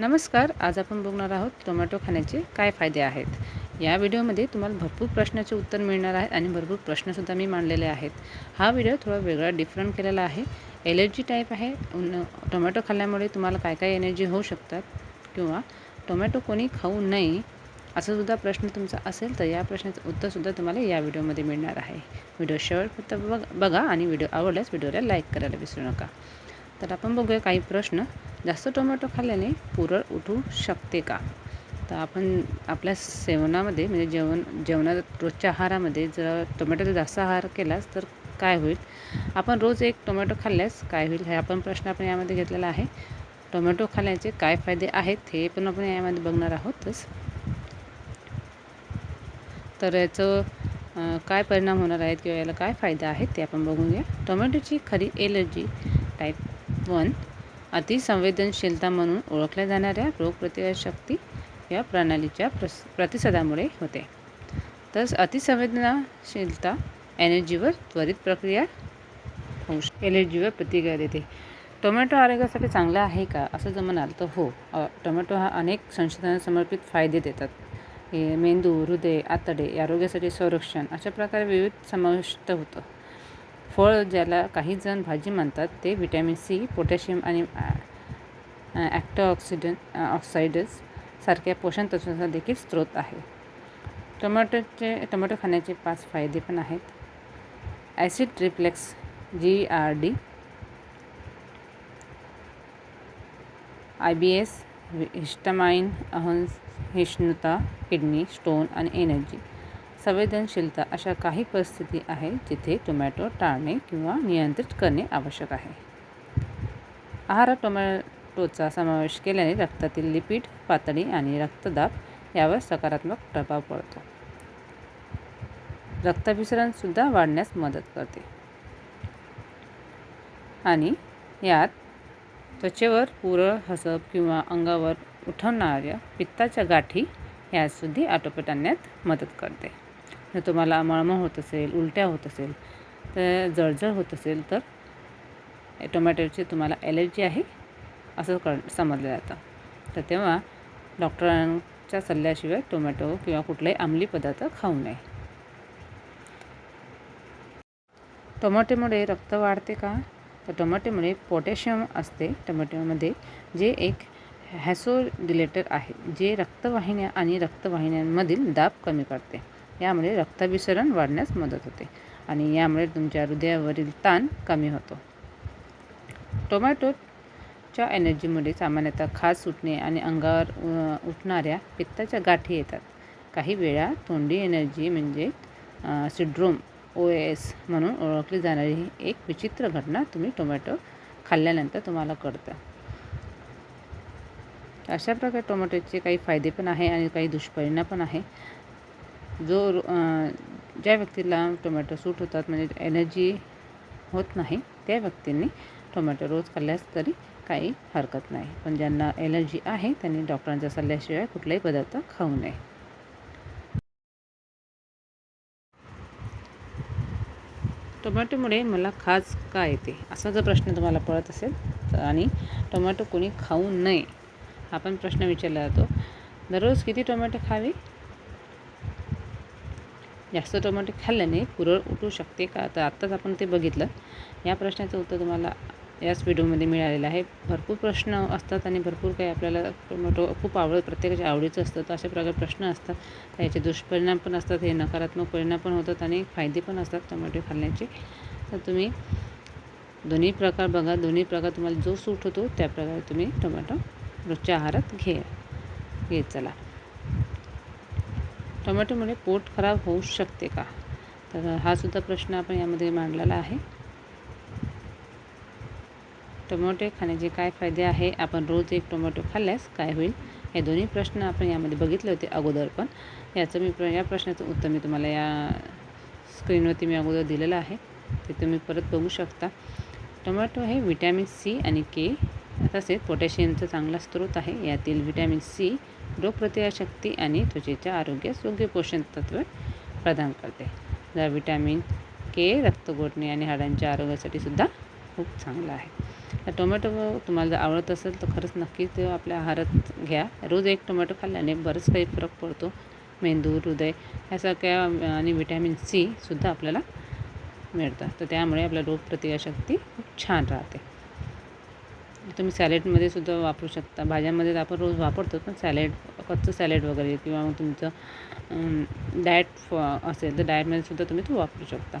नमस्कार आज आपण बघणार आहोत टोमॅटो खाण्याचे काय फायदे आहेत. या व्हिडिओमध्ये तुम्हाला भरपूर प्रश्नाचे उत्तर मिळणार आहेत आणि भरपूर प्रश्नसुद्धा मी मांडलेले आहेत. हा व्हिडिओ थोडा वेगळा डिफरंट केलेला आहे. एलर्जी टाईप आहे. टोमॅटो खाल्ल्यामुळे तुम्हाला काय काय एनर्जी होऊ शकतात किंवा टोमॅटो कोणी खाऊ नये असंसुद्धा प्रश्न तुमचा असेल तर या प्रश्नाचं उत्तरसुद्धा तुम्हाला या व्हिडिओमध्ये मिळणार आहे. व्हिडिओ शेवटपर्यंत बघ बघा आणि व्हिडिओ आवडल्यास व्हिडिओला लाईक करायला विसरू नका. तर आपण बघूया काही प्रश्न. जास्त टोमॅटो खाल्ल्याने पुरळ उठू शकते का? तर आपण आपल्या सेवनामध्ये म्हणजे जेवण जेवणात रोजच्या आहारामध्ये जर टोमॅटोचा जास्त आहार केलास तर काय होईल? आपण रोज एक टोमॅटो खाल्ल्यास काय होईल? हे आपण प्रश्न आपण यामध्ये घेतलेला आहे. टोमॅटो खाण्याचे काय फायदे आहेत हे पण आपण यामध्ये बघणार आहोतच. तर याचं काय परिणाम होणार आहेत किंवा याला काय फायदा आहेत ते आपण बघून घ्या. टोमॅटोची खरी एलर्जी टाईप वन अतिसंवेदनशीलता म्हणून ओळखल्या जाणाऱ्या रोगप्रतिकारशक्ती या प्रणालीच्या प्रस प्रतिसादामुळे होते. तस अतिसंवेदनशीलता एनर्जीवर त्वरित प्रक्रिया होऊ शक एलर्जीवर प्रतिक्रिया देते. टोमॅटो आरोग्यासाठी चांगला आहे का? असं जर म्हणाल तर हो. टोमॅटो हा अनेक संशोधना समर्पित फायदे देतात. हे मेंदू हृदय आतडे आरोग्यासाठी संरक्षण अशा प्रकारे विविध समाविष्ट होतं. फळ ज्याला काही जण भाजी म्हणतात ते व्हिटॅमिन सी पोटॅशियम आणि ॲक्टोऑक्सिडंट ऑक्साइडस सारख्या पोषण तत्वांचा देखील स्रोत आहे. टोमॅटोचे टोमॅटो खाण्याचे पाच फायदे पण आहेत. Acid reflux G R D I B S histamine अहंसहिष्णुता kidney stone आणि एनर्जी संवेदनशीलता अशा काही परिस्थिती आहेत जिथे टोमॅटो टाळणे किंवा नियंत्रित करणे आवश्यक आहे. आहारात टोमॅटोचा समावेश केल्याने रक्तातील लिपिड पातळी आणि रक्तदाब यावर सकारात्मक प्रभाव पडतो. रक्ताभिसरणसुद्धा वाढण्यास मदत करते. आणि यात त्वचेवर पुरळ हसब किंवा अंगावर उठवणाऱ्या पित्ताच्या गाठी यासुद्धा आटोपट आणण्यात मदत करते. जर तुम्हाला मळमळ होत असेल उलट्या होत असेल तर जळजळ होत असेल तर टोमॅटोची तुम्हाला ॲलर्जी आहे असं कळ समजलं जातं. तर तेव्हा डॉक्टरांच्या सल्ल्याशिवाय टोमॅटो किंवा कुठलाही अंमली पदार्थ खाऊ नये. टोमॅटोमुळे रक्त वाढते का? तर टोमॅटोमुळे पोटॅशियम असते. टोमॅटोमध्ये जे एक हॅसोडिलेटर आहे जे रक्तवाहिन्या आणि रक्तवाहिन्यांमधील दाब कमी करते. यामुळे रक्ताभिसरण वाढण्यास मदत होते आणि यामुळे तुमच्या हृदयावरील ताण कमी होतो. टोमॅटोच्या एनर्जीमुळे सामान्यतः खास सुटणे आणि अंगावर उठणाऱ्या पित्ताच्या गाठी येतात. काही वेळा तोंडी एनर्जी म्हणजे सिड्रोम ओ एस म्हणून ओळखली जाणारी ही एक विचित्र घटना तुम्ही टोमॅटो खाल्ल्यानंतर तुम्हाला कळतं. अशा प्रकारे टोमॅटोचे काही फायदे पण आहे आणि काही दुष्परिणाम पण आहे. जो ज्या व्यक्तीला टोमॅटो सूट होतात म्हणजे एनर्जी होत नाही त्या व्यक्तींनी टोमॅटो रोज खाल्ल्यास तरी काही हरकत नाही. पण ज्यांना एलर्जी आहे त्यांनी डॉक्टरांच्या सल्ल्याशिवाय कुठलाही पदार्थ खाऊ नये. टोमॅटोमुळे मला खाज का येते? असा जर प्रश्न तुम्हाला पडत असेल तर आणि टोमॅटो कोणी खाऊ नये हा पण प्रश्न विचारला जातो. दररोज किती टोमॅटो खावे? जास्त टोमॅटो खाल्ल्याने पुरळ उठू शकते का? तर आत्ताच आपण ते बघितलं. या प्रश्नाचं उत्तर तुम्हाला याच व्हिडिओमध्ये मिळालेलं आहे. भरपूर प्रश्न असतात आणि भरपूर काही आपल्याला टोमॅटो खूप आवडत प्रत्येकाच्या आवडीचं असतं. तर अशा प्रकारे प्रश्न असतात. तर याचे दुष्परिणाम पण असतात हे नकारात्मक परिणाम पण होतात आणि फायदे पण असतात टोमॅटो खाल्ल्याचे. तर तुम्ही दोन्ही प्रकार बघा. दोन्ही प्रकार तुम्हाला जो सूट होतो त्या प्रकारे तुम्ही टोमॅटो रोजच्या आहारात घे घेत चला. टोमॅटोमुळे पोट खराब होऊ शकते का? तर हा सुद्धा प्रश्न आपण यामध्ये मांडलेला आहे. टोमॅटो खाण्याचे काय फायदे आहे? आपण रोज एक टोमॅटो खाल्ल्यास काय होईल? हे दोन्ही प्रश्न आपण यामध्ये बघितले होते अगोदर पण. याचं मी प्र या प्रश्नाचं उत्तर मी तुम्हाला या स्क्रीनवरती मी अगोदर दिलेलं आहे. ते तुम्ही परत बघू शकता. टोमॅटो हे व्हिटॅमिन सी आणि के तसेच पोटॅशियमचा चांगला स्रोत आहे. यातील व्हिटॅमिन सी रोगप्रतिकारशक्ती आणि त्वचेच्या आरोग्यास योग्य पोषण तत्व प्रदान करते. जर विटॅमिन के रक्तगोठणे आणि हाडांच्या आरोग्यासाठी सुद्धा खूप चांगलं आहे. तर टोमॅटो तुम्हाला जर आवडत असेल तर खरंच नक्की ते आपल्या आहारात घ्या. रोज एक टोमॅटो खाल्ल्याने बरंच काही फरक पडतो. मेंदू हृदय ह्यासारख्या आणि व्हिटॅमिन सी सुद्धा आपल्याला मिळतं तर त्यामुळे आपल्या रोगप्रतिकारशक्ती खूप छान राहते. तुम्ही सॅलेडमध्ये सुद्धा वापरू शकता. भाज्यांमध्ये आपण रोज वापरतो पण सॅलेड कच्चं सॅलेड वगैरे किंवा मग तुमचं डाएट फ असेल तर डाएटमध्ये सुद्धा तुम्ही तो वापरू शकता.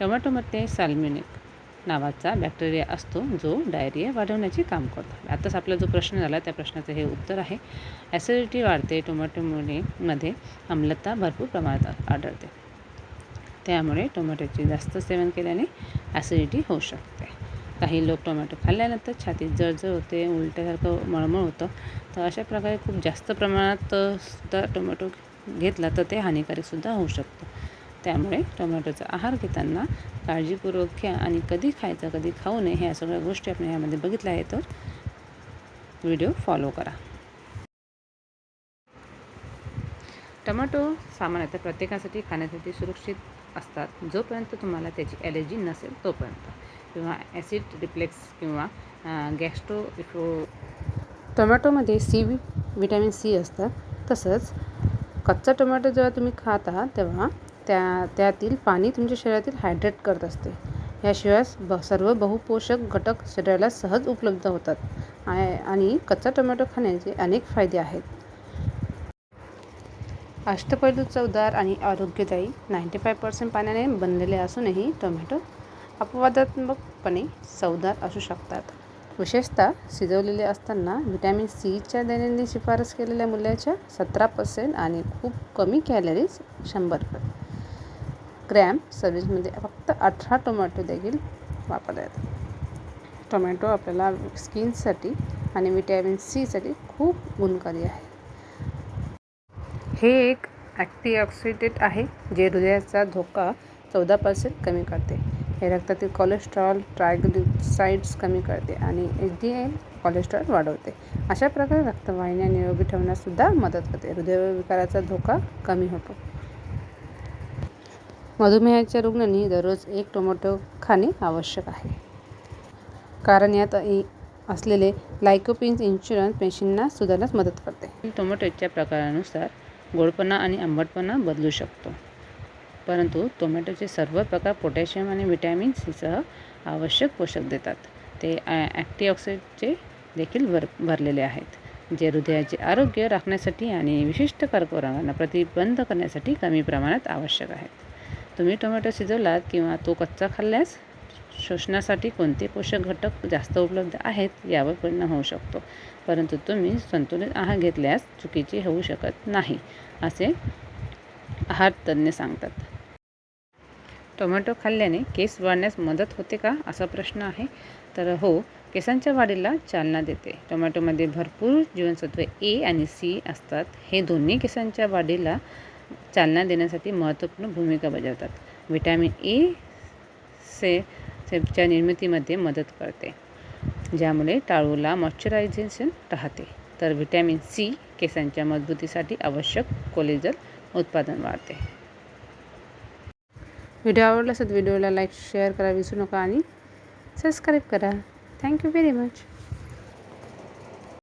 टोमॅटोमध्ये सॅल्मिनिक नावाचा बॅक्टेरिया असतो जो डायरिया वाढवण्याचे काम करतो. आताच आपला जो प्रश्न झाला त्या प्रश्नाचं हे उत्तर आहे. ॲसिडिटी वाढते टोमॅटोमुळे मध्ये आम्लता भरपूर प्रमाणात आढळते. त्यामुळे टोमॅटोचे जास्त सेवन केल्याने ॲसिडिटी होऊ शकते. काही लोक टोमॅटो खाल्ल्यानंतर छातीत जळजळ होते उलट्यासारखं मळमळ होतं. तर अशा प्रकारे खूप जास्त प्रमाणात सुद्धा टोमॅटो घेतला तर ते हानिकारकसुद्धा होऊ शकतं. त्यामुळे टोमॅटोचा आहार घेताना काळजीपूर्वक घ्या आणि कधी खायचा कधी खाऊ नये ह्या सगळ्या गोष्टी आपण यामध्ये बघितल्या आहेत तर व्हिडिओ फॉलो करा. टोमॅटो सामान्यतः प्रत्येकासाठी खाण्यासाठी सुरक्षित असतात. जोपर्यंत तुम्हाला त्याची ॲलर्जी नसेल तोपर्यंत. किंवा ॲसिड रिफ्लेक्स किंवा गॅस्ट्रो इफो टोमॅटोमध्ये सी विटॅमिन सी असतं. तसंच कच्चा टोमॅटो जेव्हा तुम्ही खात आहात तेव्हा त्या त्यातील पाणी तुमच्या शरीरातील हायड्रेट करत असते. याशिवाय ब सर्व बहुपोषक घटक शरीराला सहज उपलब्ध होतात. आणि कच्चा टोमॅटो खाण्याचे अनेक फायदे आहेत. अष्टपैलू चवदार आणि आरोग्यदायी नाईंटी फाय पर्सेंट पाण्याने बनलेले असूनही टोमॅटो अपवादात्मकपणे चवदार असू शकतात. विशेषतः शिजवलेले असताना व्हिटॅमिन सीच्या दैनंदिन शिफारस केलेल्या मूल्याच्या सतरा पर्सेंट आणि खूप कमी कॅलरीज शंभर ग्रॅम सर्विसमध्ये फक्त अठरा टोमॅटो देखील वापरले जातात टोमॅटो आपल्याला स्किनसाठी आणि व्हिटॅमिन सीसाठी खूप गुणकारी आहे. हे एक ॲक्टीऑक्सिडेट आहे जे हृदयाचा धोका चौदा पर्सेंट कमी करते. हे रक्तातील कोलेस्ट्रॉल ट्रायग्लिसाइड्स कमी करते आणि एच डी एल कोलेस्ट्रॉल वाढवते. अशा प्रकारे रक्तवाहिन्या निरोगी ठेवण्यासुद्धा मदत करते. हृदयविकाराचा धोका कमी होतो. मधुमेहाच्या रुग्णांनी दररोज एक टोमॅटो खाणे आवश्यक आहे. कारण यात असलेले लायकोपिन्स इन्शुरन्स पेशींना सुधारण्यास मदत करते. टोमॅटोच्या प्रकारानुसार गोडपणा आणि आंबटपणा बदलू शकतो. परंतु टोमॅटोचे सर्व प्रकार पोटॅशियम आणि व्हिटॅमिन सीसह आवश्यक पोषक देतात. ते अँटीऑक्सिडंटचे देखील भर भरलेले आहेत जे हृदयाचे आरोग्य राखण्यासाठी आणि विशिष्ट कर्करोगांना प्रतिबंध करण्यासाठी कमी प्रमाणात आवश्यक आहेत. तुम्ही टोमॅटो शिजवलात किंवा तो कच्चा खाल्ल्यास शोषणासाठी कोणते पोषक घटक जास्त उपलब्ध आहेत यावर परिणाम होऊ शकतो. परंतु तुम्ही संतुलित आहार घेतल्यास चुकीचे होऊ शकत नाही असे आहार तज्ज्ञ सांगतात. टोमॅटो खाल्ल्याने केस वाढण्यास मदत होते का असा प्रश्न आहे. तर हो केसांच्या वाढीला चालना देते. टोमॅटोमध्ये भरपूर जीवनसत्वे ए आणि सी असतात. हे दोन्ही केसांच्या वाढीला चालना देण्यासाठी महत्त्वपूर्ण भूमिका बजावतात. व्हिटॅमिन ए से सेपच्या निर्मितीमध्ये मदत करते ज्यामुळे टाळूला मॉइश्चरायझेशन राहते. तर व्हिटॅमिन सी केसांच्या मजबूतीसाठी आवश्यक कोलेजन उत्पादन वाढते. व्हिडिओ आवडला असत व्हिडिओला लाईक शेअर करा विसरू नका आणि सबस्क्राईब करा. Thank you very much.